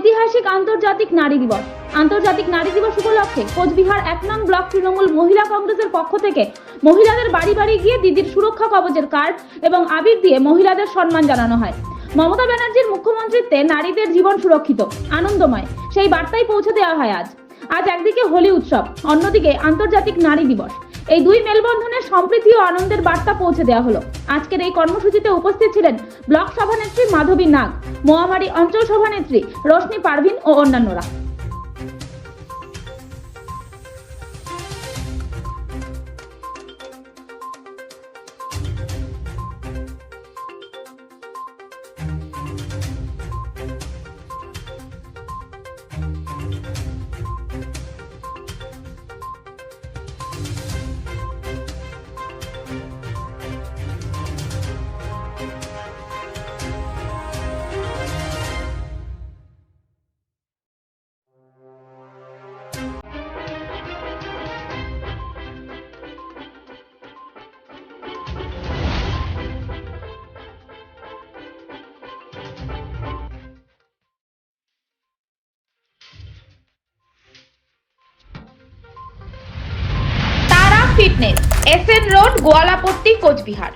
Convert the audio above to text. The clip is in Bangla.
ঐতিহাসিক আন্তর্জাতিক নারী দিবস। আন্তর্জাতিক নারী দিবস উপলক্ষে কোচবিহার এক নং ব্লক তৃণমূল মহিলা কংগ্রেসের পক্ষ থেকে মহিলাদের বাড়ি বাড়ি গিয়ে দিদির সুরক্ষা কবচের কার্ড এবং আবির দিয়ে মহিলাদের সম্মান জানানো হয়। মমতা ব্যানার্জির মুখ্যমন্ত্রীত্বে নারীদের জীবন সুরক্ষিত, আনন্দময়। সেই বার্তাই পৌঁছে দেওয়া হয় আজ। আজ একদিকে হোলি উৎসব, অন্যদিকে আন্তর্জাতিক নারী দিবস। এই দুই মেলবন্ধনের সম্প্রীতি ও আনন্দের বার্তা পৌঁছে দেওয়া হলো। আজকের এই কর্মসূচিতে উপস্থিত ছিলেন ব্লক সভানেত্রী মাধবী নাগ, মহামারী অঞ্চল সভানেত্রী রশ্মি পারভিন ও অন্যান্যরা। Fitness S N road Goalapatti Coochbehar.